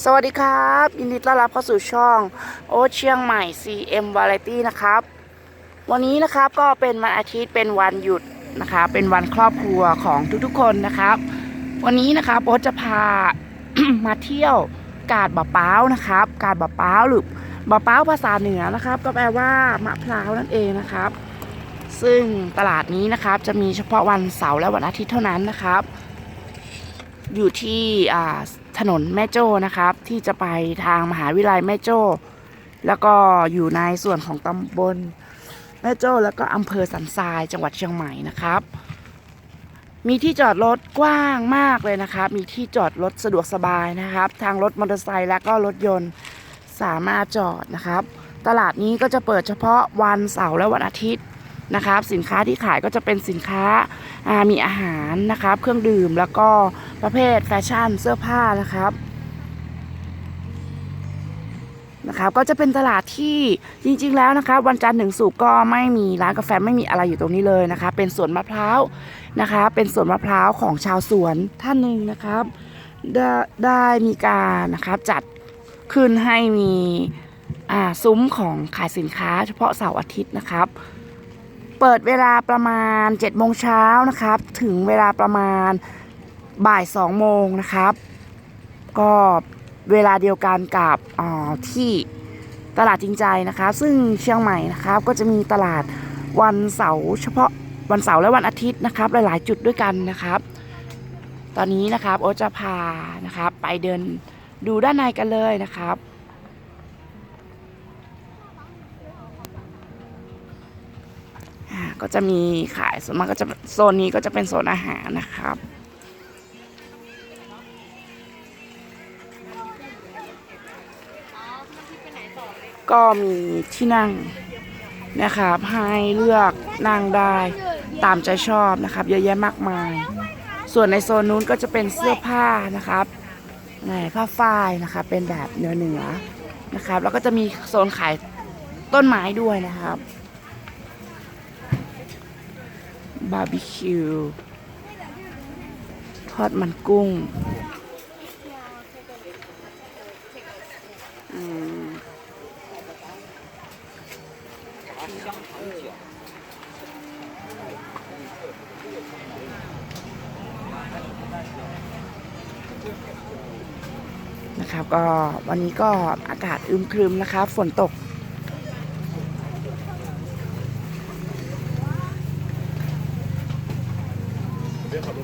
สวัสดีครับ ยินดีต้อนรับเข้าสู่ช่องโอเชียงใหม่ CM Variety นะครับ วันนี้นะครับก็เป็นวันอาทิตย์เป็นวันหยุดนะคะ เป็นวันครอบครัวของทุกๆคนนะครับ วันนี้นะครับโอ๊ตจะพา มาเที่ยวกาดบะเป้านะครับ กาดบะเป้าหรือบะเป้าภาษาเหนือนะครับ ก็แปลว่ามะพร้าวนั่นเองนะครับ ซึ่งตลาดนี้นะครับจะมีเฉพาะวันเสาร์และวันอาทิตย์เท่านั้นนะครับ อยู่ที่อ่า ถนนแม่โจ้นะครับ ที่จะไปทางมหาวิทยาลัยแม่โจ้ แล้วก็อยู่ในส่วนของตำบลแม่โจ้แล้วก็อำเภอสันทรายจังหวัดเชียงใหม่นะครับ มีที่จอดรถกว้างมากเลยนะครับ มีที่จอดรถสะดวกสบายนะครับ ทางรถมอเตอร์ไซค์และก็รถยนต์สามารถจอดนะครับ ตลาดนี้ก็จะเปิดเฉพาะวันเสาร์และวันอาทิตย์ นะครับ สินค้าที่ขายก็จะเป็นสินค้าามีอาหารนะครับ เครื่องดื่มแล้วก็ประเภทแฟชั่นเสื้อผ้านะครับนะครับก็จะเป็นตลาดที่จริง ๆ แล้วนะครับ วันจันทร์ถึงศุกร์ก็ไม่มีร้านกาแฟไม่มีอะไรอยู่ตรงนี้เลยนะคะ เป็นสวนมะพร้าวนะคะ เป็นสวนมะพร้าวของชาวสวนท่านหนึ่งนะครับได้ได้มีการนะครับจัดขึ้นให้มีซุ้มของขายสินค้าเฉพาะเสาร์อาทิตย์นะครับ เปิดเวลาประมาณ7โมงเช้านะครับ ถึงเวลาประมาณบ่าย2โมงนะครับ ก็เวลาเดียวกันกับอ่าที่ตลาดจริงใจนะคะ ซึ่งเชียงใหม่นะครับ ก็จะมีตลาดวันเสาร์เฉพาะวันเสาร์และวันอาทิตย์นะครับ หลาย ๆ จุดด้วยกันนะครับ ตอนนี้นะครับโอจะพานะครับ ไปเดินดูด้านในกันเลยนะครับ ก็จะมีขายส่วนมากก็จะโซนนี้ก็จะเป็นโซนอาหารนะครับก็มีที่นั่งนะครับให้เลือกนั่งได้ตามใจชอบนะครับ เยอะแยะมากมาย ส่วนในโซนนู้นก็จะเป็นเสื้อผ้านะครับในผ้าฝ้ายนะครับเป็นแบบเนื้อเนื้อๆนะครับ แล้วก็จะมีโซนขายต้นไม้ด้วยนะครับ บาร์บีคิว ทอดมันกุ้งนะครับก็วันนี้ก็อากาศอึมครึมนะครับฝนตก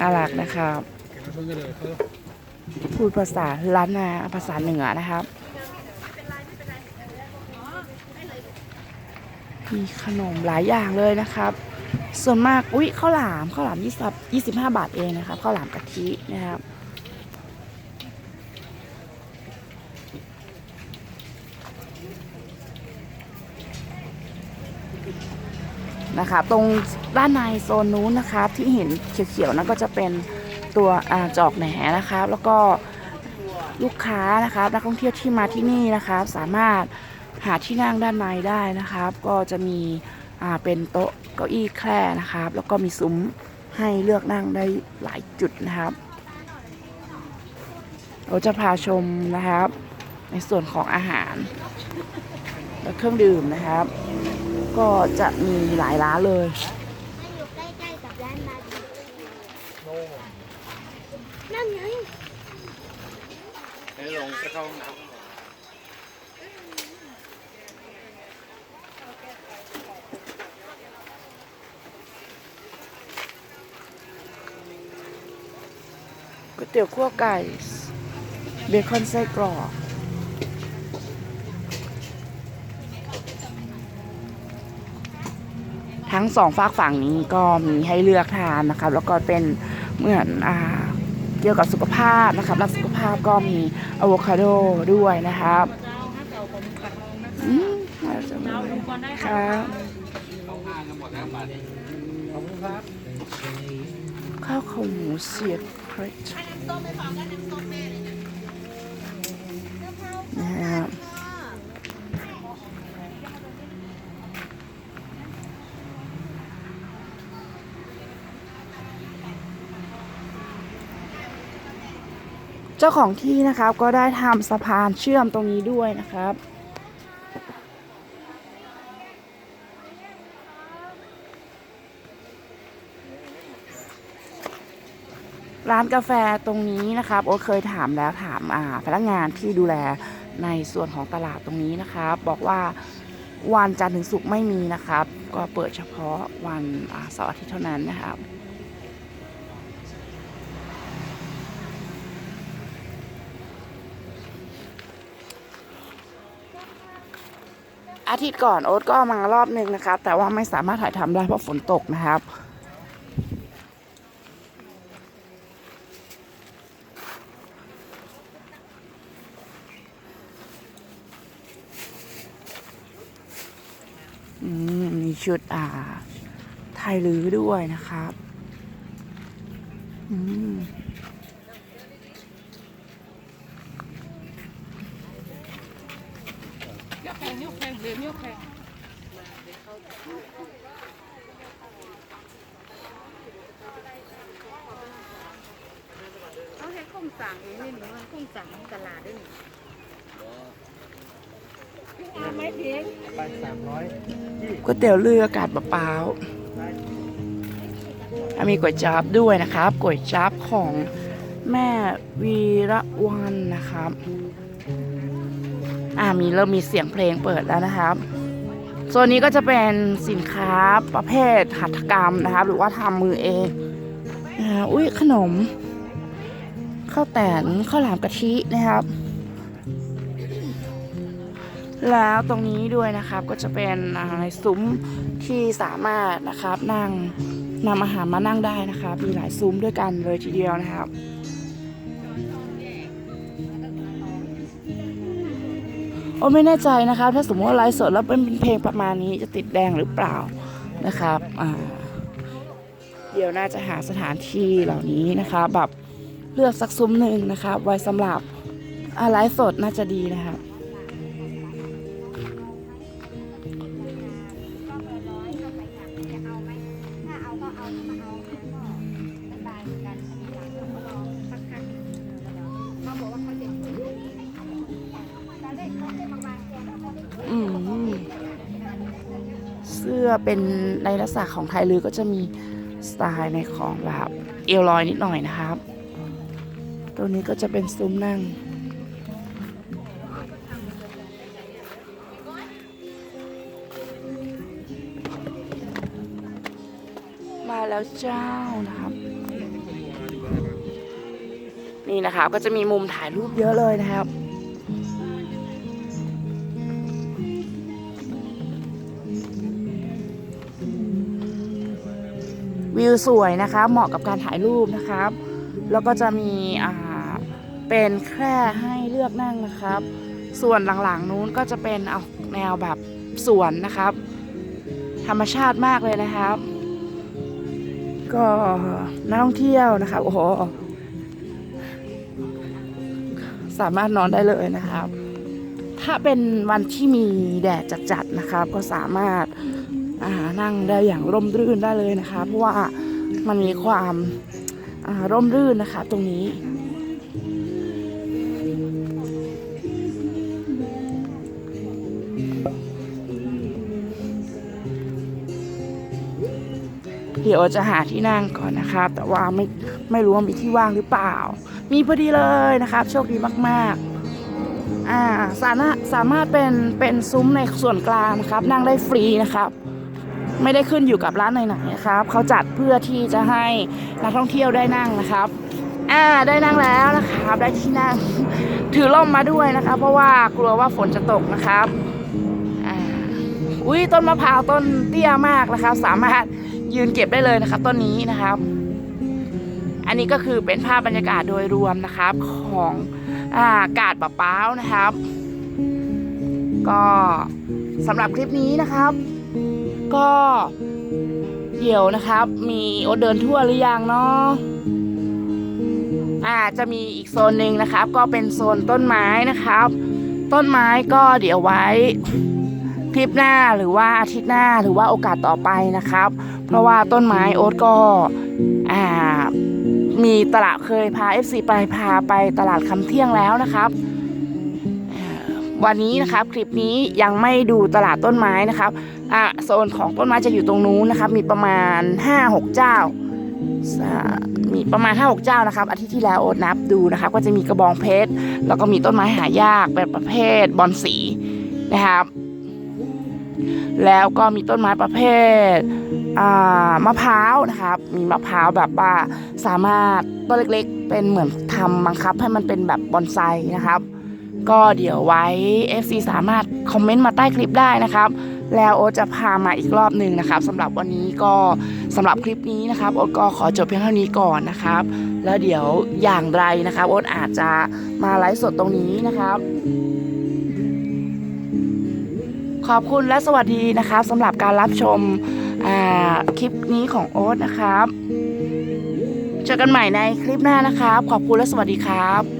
น่ารักนะครับ พูดภาษาล้านนาภาษาเหนือนะครับ มีขนมหลายอย่างเลยนะครับ ส่วนมาก อุ๊ยข้าวหลามข้าวหลามยี่สิบยี่สิบห้าบาทเองนะครับข้าวหลามกะทินะครับ นะคะ ตรงด้านในโซนนู้นนะครับที่เห็นเขียวๆนั่นก็จะเป็นตัวอจอกแหนนะครับแล้วก็ลูกค้านะครับนักท่องเที่ยวที่มาที่นี่นะครับสามารถหาที่นั่งด้านในได้นะครับ ก็จะมีเป็นโต๊ะเก้าอี้แคร่นะครับ แล้วก็มีซุ้มให้เลือกนั่งได้หลายจุดนะครับเราจะพาชมนะครับ ในส่วนของอาหาร และเครื่องดื่มนะครับ ก็จะมีหลายร้านเลยมันอยู่ใกล้ๆกับร้านมาดีนั่นไงให้ลงจะเข้าห้องน้ก๋วยเตี๋ยวคั่วไก่ เบคอนไส้กรอก ทั้งสองฝากฝั่งนี้ก็มีให้เลือกทานนะครับ แล้วก็เป็นเหมือนอ่าเกี่ยวกับสุขภาพนะครับ รักสุขภาพก็มีอะโวคาโดด้วยนะครับเจ้าห้าเก่าผมกัดลองนะอืมน่าจะมีครับข้าวขาหมูเสียบเพรสนะครับ เจ้าของที่นะครับก็ได้ทำสะพานเชื่อมตรงนี้ด้วยนะครับ ร้านกาแฟตรงนี้นะครับ โอเคยถามแล้วถามอ่าพนักงานที่ดูแลในส่วนของตลาดตรงนี้นะครับ บอกว่าวันจันทร์ถึงศุกร์ไม่มีนะครับ ก็เปิดเฉพาะวันเสาร์อาทิตย์เท่านั้นนะครับ อาทิตย์ก่อนโอ๊ตก็มารอบหนึ่งนะครับ แต่ว่าไม่สามารถถ่ายทำได้เพราะฝนตกนะครับมมีชุดอ่าไทยลื้อด้วยนะครับ อืม ยกแพงยกแพงเดี๋ยวยกแพงเขาให้คุ้มสั่งเองนี่หนูมันคุ้มสั่งของตลาดด้วยนี่เอาไหมเพียงไปสามร้อยก๋วยเตี๋ยวเรืออากาศมะพร้าวอะมีก๋วยจั๊บด้วยนะครับก๋วยจั๊บของแม่วีระวันนะครับ อ่ามีเริ่มมีเสียงเพลงเปิดแล้วนะครับโซนนี้ก็จะเป็นสินค้าประเภทหัตถกรรมนะครับ หรือว่าทำมือเองอุ้ยขนมข้าวแตนข้าวหลามกะทินะครับ แล้วตรงนี้ด้วยนะครับก็จะเป็นอ่าซุ้มที่สามารถนะครับนั่งนำอาหารมานั่งได้นะครับ มีหลายซุ้มด้วยกันเลยทีเดียวนะครับ โอ้ไม่แน่ใจนะครับ ถ้าสมมติว่าไลฟ์สดแล้วเป็นเพลงประมาณนี้จะติดแดงหรือเปล่านะครับอ่าเดี๋ยวน่าจะหาสถานที่เหล่านี้นะครับแบบเลือกสักซุ้มหนึ่งนะครับไว้สำหรับอ่าไลฟ์สดน่าจะดีนะครับ สื้อเป็นในลักษณะของไทยลือก็จะมีสไตล์ในของแบบเอวลอยนิดหน่อยนะครับ ตัวนี้ก็จะเป็นซุ้มนั่ง มาแล้วเจ้านะครับ นี่นะครับก็จะมีมุมถ่ายรูปเยอะเลยนะครับ วิวสวยนะคะเหมาะกับการถ่ายรูปนะครับ แล้วก็จะมีอ่าเป็นแคร่ให้เลือกนั่งนะครับ ส่วนหลังๆนู้นก็จะเป็นเอาแนวแบบสวนนะครับ ธรรมชาติมากเลยนะครับ ก็นักท่องเที่ยวนะครับโอ้โหสามารถนอนได้เลยนะครับ ถ้าเป็นวันที่มีแดดจัดๆนะครับ ก็สามารถ นั่งได้อย่างร่มรื่นได้เลยนะคะ เพราะว่ามันมีความาร่มรื่นนะคะ ตรงนี้เดี๋ยวจะหาที่นั่งก่อนนะครับ แต่ว่าไม่ไม่รู้ว่ามีที่ว่างหรือเปล่า มีพอดีเลยนะครับ โชคดีมากๆ อ่าสามารถสามารถเป็นเป็นซุ้มในส่วนกลางนะครับ นั่งได้ฟรีนะครับ ไม่ได้ขึ้นอยู่กับร้านไหนๆนะครับเขาจัดเพื่อที่จะให้นักท่องเที่ยวได้นั่งนะครับอ่าได้นั่งแล้วนะครับ ได้ที่นั่ง ถือร่มมาด้วยนะครับเพราะว่ากลัวว่าฝนจะตกนะครับอ่าอุ้ยต้นมะพร้าวต้นเตี้ยมากนะครับ สามารถยืนเก็บได้เลยนะครับต้นนี้นะครับ อันนี้ก็คือเป็นภาพบรรยากาศโดยรวมนะครับของอากาศบะป้าวนะครับ ก็สำหรับคลิปนี้นะครับ ก็เดี๋ยวนะครับ มีโอเดินทั่วหรือยังเนาะอ่าจะมีอีกโซนหนึ่งนะครับ ก็เป็นโซนต้นไม้นะครับ ต้นไม้ก็เดี๋ยวไว้คลิปหน้าหรือว่าอาทิตย์หน้าหรือว่าโอกาสต่อไปนะครับ เพราะว่าต้นไม้โอ๊ตก็อ่ามีตลาดเคยพา FC ไปพาไปตลาดคำเที่ยงแล้วนะครับ วันนี้นะครับคลิปนี้ยังไม่ดูตลาดต้นไม้นะครับอ่าโซนของต้นไม้จะอยู่ตรงนู้นนะครับ มีประมาณ 5-6 เจ้า มีประมาณ 5-6 เจ้านะครับอาทิตย์ที่แล้วโอ๊ตนับดูนะครับ ก็จะมีกระบองเพชรแล้วก็มีต้นไม้หายากแบบประเภทบอนสีนะครับ แล้วก็มีต้นไม้ประเภทมะพร้าวนะครับ มีมะพร้าวแบบว่าสามารถต้นเล็กๆ เป็นเหมือนทำบังคับให้มันเป็นแบบบอนไซนะครับ ก็เดี๋ยวไว้ FC สามารถคอมเมนต์มาใต้คลิปได้นะครับ แล้วโอจะพามาอีกรอบหนึ่งนะครับสำหรับวันนี้ก็สำหรับคลิปนี้นะครับโอก็ขอจบเพียงเท่านี้ก่อนนะครับ แล้วเดี๋ยวอย่างไรนะครับโออาจจะมาไลฟ์สดตรงนี้นะครับขอบคุณและสวัสดีนะครับสำหรับการรับชมคลิปนี้ของโอ๊ตนะครับ เจอกันใหม่ในคลิปหน้านะครับ ขอบคุณและสวัสดีครับ